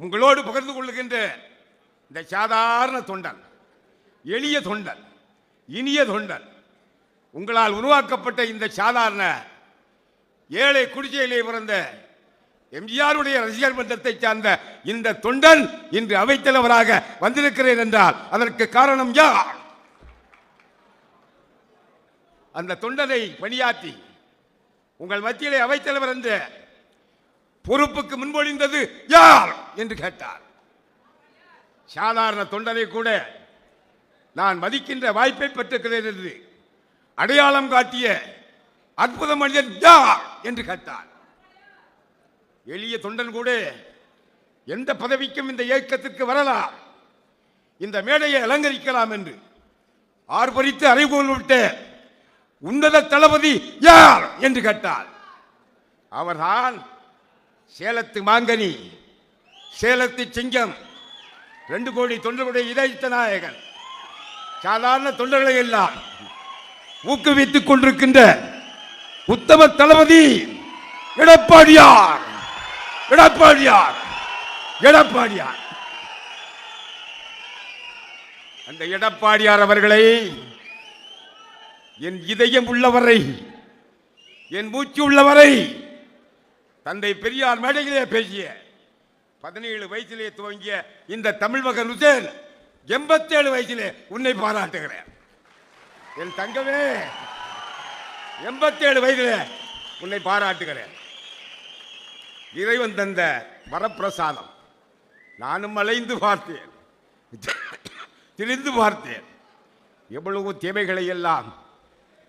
உங்களோடு பகிர்ந்து கொள்ளுகின்ற இந்த சாதாரண தொண்டன் எளிய தொண்டன் இனிய தொண்டன் உங்களால் உருவாக்கப்பட்ட இந்த சாதாரண ஏழை குடிசையிலே பிறந்த எம்ஜிஆருடைய ரசிகர் மன்றத்தை சார்ந்த இந்த தொண்டன் இன்று அவைத்தலைவராக வந்திருக்கிறேன் என்றால் அதற்கு காரணம் யார்? அந்த தொண்டனை பணியாற்றி உங்கள் மத்தியிலே அவைத்தலைவர் என்ற பொறுப்புக்கு முன்மொழிந்தது யார் என்று கேட்டார். சாதாரண தொண்டனை கூட நான் மதிக்கின்ற வாய்ப்பை பெற்றிருக்கிறேன் என்று அடையாளம் காட்டிய அற்புத மனிதன் யார் என்று கேட்டார். எளிய தொண்டன் கூட எந்த பதவிக்கும் இந்த இயக்கத்திற்கு வரலாம். இந்த மேடையை அலங்கரிக்கலாம் என்று ஆர்ப்பரித்து அறைகோல் விட்ட உன்னத தளபதி யார் என்று கேட்டார். அவர்தான் சேலத்து மாங்கனி சேலத்து சிங்கம் ரெண்டு கோடி தொண்டர்களுடைய இதயத்த நாயகன். சாதாரண தொண்டர்களை எல்லாம் ஊக்குவித்துக் கொண்டிருக்கின்ற உத்தம தளபதி எடப்பாடியார் எடப்பாடியார் எடப்பாடியார். அந்த எடப்பாடியார் அவர்களை என் இதயம் உள்ளவரை என் மூச்சு உள்ளவரை தந்தை பெரியார் மேடையிலே பேசிய பதினேழு வயசிலே துவங்கிய இந்த தமிழ் மகன் உசேன் எண்பத்தேழு வயசிலே உன்னை பாராட்டுகிறேன். என் தங்கமே எண்பத்தேழு வயதிலே உன்னை பாராட்டுகிறேன். இறைவன் தந்த வரப்பிரசாதம். நானும் அலைந்து பார்த்தேன். திரிந்து பார்த்தேன். எவ்வளவு தேவைகளை எல்லாம்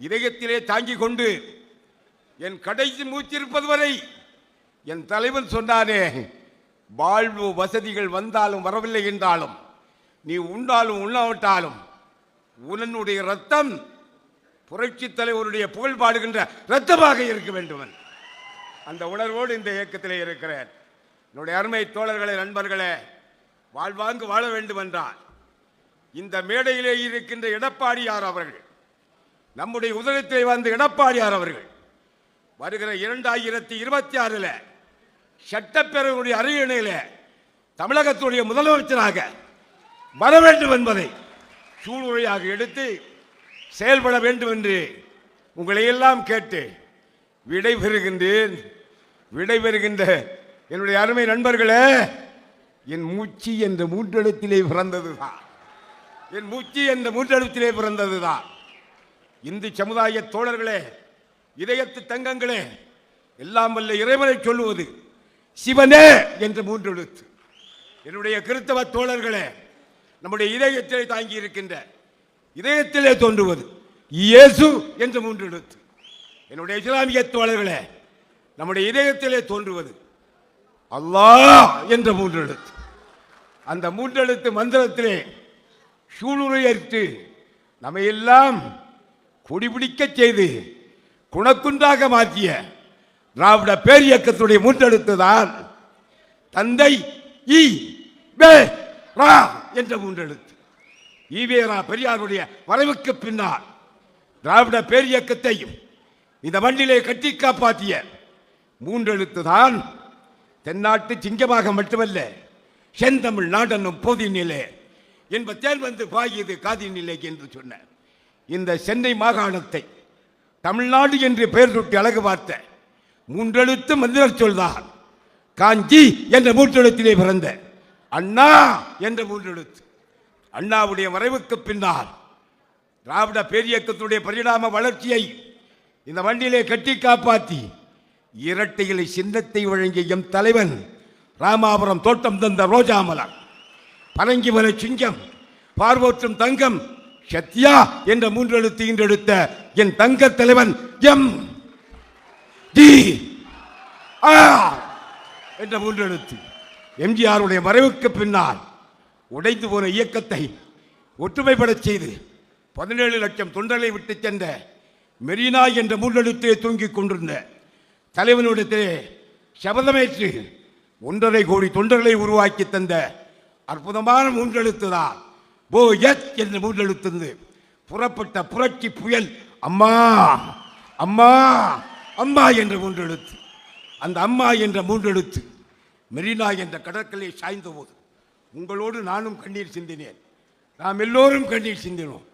இதயத்திலே தாங்கிக் கொண்டு என் கடைசி மூச்சிருப்பது வரை என் தலைவன் சொன்னானே வாழ்வு வசதிகள் வந்தாலும் வரவில்லை என்றாலும் நீ உண்டாலும் உண்ணாவிட்டாலும் உன்னுடைய ரத்தம் புரட்சி தலைவருடைய புகழ் பாடுகின்ற ரத்தமாக இருக்க வேண்டும் அந்த உணர்வோடு இந்த இயக்கத்தில் இருக்கிறேன். என்னுடைய அருமை தோழர்களே நண்பர்களே வாழ்வாங்கு வாழ வேண்டும் என்றால் இந்த மேடையிலே இருக்கின்ற எடப்பாடியார் அவர்கள் நம்முடைய உதயத்திலே வந்த எடப்பாடியார் அவர்கள் வருகிற இரண்டாயிரத்தி இருபத்தி ஆறில் சட்டப்பேரவையுடைய அரியணையில் தமிழகத்துடைய முதலமைச்சராக வர வேண்டும் என்பதை சூழ்நிலையாக எடுத்து செயல்பட வேண்டும் என்று உங்களை எல்லாம் கேட்டு விடைபெறுகின்றேன். விடைபெறுகின்ற என்னுடைய அருமை நண்பர்களே என் மூச்சு என்ற மூன்றெழுத்திலே பிறந்ததுதான். என் மூச்சு என்ற மூன்றெழுத்திலே பிறந்ததுதான். இந்து சமுதாய தோழர்களே இதயத்து தங்கங்களே எல்லாம் வல்ல இறைவனை சொல்லுவது சிவனே என்று மூன்று எழுத்து. என்னுடைய கிறித்தவ தோழர்களே நம்முடைய இதயத்திலே தாங்கி இருக்கின்ற இதயத்திலே தோன்றுவது இயேசு என்று மூன்று எழுத்து. என்னுடைய இஸ்லாமிய தோழர்களே நம்முடைய இதயத்திலே தோன்றுவது அல்லாஹ் என்ற மூன்று எழுத்து. அந்த மூன்றெழுத்து மந்திரத்திலே சூளுரையற்று நம்மையெல்லாம் எல்லாம் குடிபிடிக்கச் செய்து குணக்குன்றாக மாற்றிய திராவிட பேரியக்கத்துடைய இயக்கத்துடைய தான் தந்தை இ வே ரா என்ற மூன்றெழுத்து. ஈவேரா பெரியாருடைய வரைவுக்கு பின்னால் திராவிட பேரியக்கத்தையும் இந்த மண்ணிலே கட்டி காப்பாற்றிய மூன்றெழுத்து தான் தென்னாட்டு சிங்கமாக மட்டுமல்ல செந்தமிழ் நாடனும் போதினிலே என்ப தேன் வந்து பாகியது காதினிலே என்று சொன்ன இந்த சென்னை மாகாணத்தை தமிழ்நாடு என்று பெயர் சுட்டி அழகு பார்த்த மூன்றெழுத்து மந்திரச் சொல்தான் காஞ்சி என்ற மூன்றெழுத்திலே பிறந்த அண்ணா என்ற மூன்றெழுத்து. அண்ணாவுடைய மறைவுக்கு பின்னால் திராவிட பேரியக்கத்துடைய பரிணாம வளர்ச்சியை இந்த மண்ணிலே கட்டி காப்பாற்றி இரட்டைகளை சின்னத்தை வழங்கிய எம் தலைவன் ராமாபுரம் தோட்டம் தந்த ரோஜாமலர். பரங்கிமலை சிங்கம் பார்வோற்றும் தங்கம் சத்யா என்ற மூன்றெழுத்து ஈன்றெடுத்த என் தங்க தலைவன் எம். டி. ஆர். என்ற மூன்றெழுத்து. எம்ஜிஆருடைய மறைவுக்கு பின்னால் உடைந்து போன இயக்கத்தை ஒற்றுமைப்படச் செய்து பதினேழு லட்சம் தொண்டர்களை விட்டு சென்ற மெரினா என்ற மூன்றெழுத்திலே தூங்கிக் கொண்டிருந்த தலைவனிடத்திலே சபதமேற்று ஒன்றரை கோடி தொண்டர்களை உருவாக்கி தந்த அற்புதமான மூன்றெழுத்து தான் போ எத் என்ற மூன்றெழுத்து புறப்பட்ட புரட்சி புயல் அம்மா அம்மா அம்மா என்ற மூன்றெழுத்து. அந்த அம்மா என்ற மூன்றெழுத்து மெரினா என்ற கடற்கரை சாய்ந்த போது உங்களோடு நானும் கண்ணீர் சிந்தினேன். நாம் எல்லோரும் கண்ணீர் சிந்தினோம்.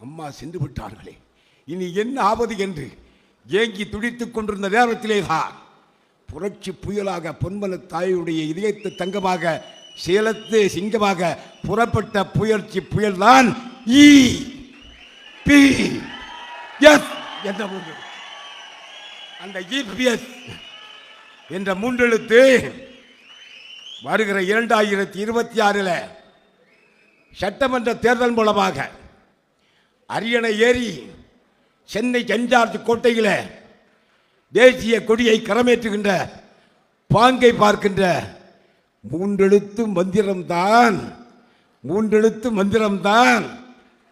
அம்மா சென்று விட்டார்களே இனி என்ன ஆவது என்று ஏங்கி துடித்துக் கொண்டிருந்த நேரத்திலே தான் புரட்சி புயலாக பொன்மன தாயுடைய இதயத்து தங்கமாக சேலத்து சிங்கமாக புறப்பட்ட புயற்சி புயல்தான் இ பி எஸ் என்ற மூன்று. அந்த இபிஎஸ் என்ற மூன்றெழுத்து வருகிற இரண்டாயிரத்தி இருபத்தி ஆறில் சட்டமன்ற தேர்தல் மூலமாக அரியணை ஏறி சென்னை செஞ்சார்ஜ் கோட்டையில் தேசிய கொடியை கரமேற்றுகின்ற பாங்கை பார்க்கின்ற மூன்றெழுத்து மந்திரம்தான். மூன்றெழுத்து மந்திரம்தான்.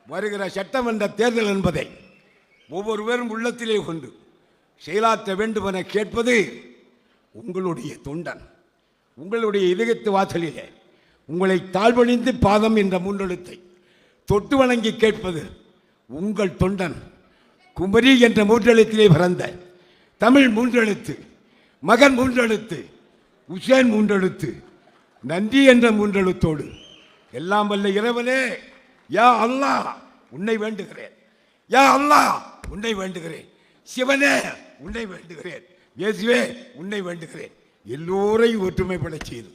வருகிற சட்டமன்ற தேர்தல் என்பதை ஒவ்வொருவரும் உள்ளத்திலே கொண்டு செயலாற்ற வேண்டும் என கேட்பது உங்களுடைய தொண்டன். உங்களுடைய இதயத்து வாசலிலே உங்களை தாழ்வழிந்து பாதம் என்ற மூன்றெழுத்தை தொட்டு வணங்கி கேட்பது உங்கள் தொண்டன். குமரி என்ற மூன்றெழுத்திலே பிறந்த தமிழ் மூன்றெழுத்து மகன் மூன்றெழுத்து உசேன் மூன்றெழுத்து நன்றி என்ற மூன்றெழுத்தோடு எல்லாம் வல்ல இறைவனே யா அல்லாஹ் உன்னை வேண்டுகிறேன். யா அல்லாஹ் உன்னை வேண்டுகிறேன். சிவனே உன்னை வேண்டுகிறேன். இயேசுவே உன்னை வேண்டுகிறேன். எல்லோரையும் ஒற்றுமைப்பட செய்து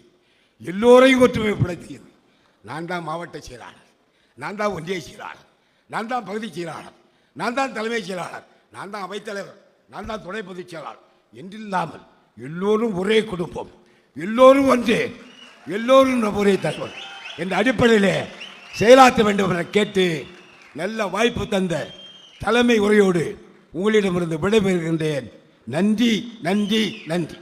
எல்லோரையும் ஒற்றுமைப்பட செய்து நான் தான் மாவட்ட செயலாளர் நான் தான் ஒன்றிய செயலாளர் நான் தான் பகுதி செயலாளர் நான் தான் தலைமைச் செயலாளர் நான் தான் அவைத்தலைவர் நான் தான் துணை பொதுச் செயலாளர். என்றில்லாமல் எல்லோரும் ஒரே குடும்பம் எல்லோரும் ஒன்றே. எல்லோரும் ஒரே தலைவர் என்ற அடிப்படையிலே செயலாற்ற வேண்டும் என கேட்டு நல்ல வாய்ப்பு தந்த தலைமை உரையோடு உங்களிடமிருந்து விடைபெறுகின்றேன். நன்றி நன்றி நன்றி.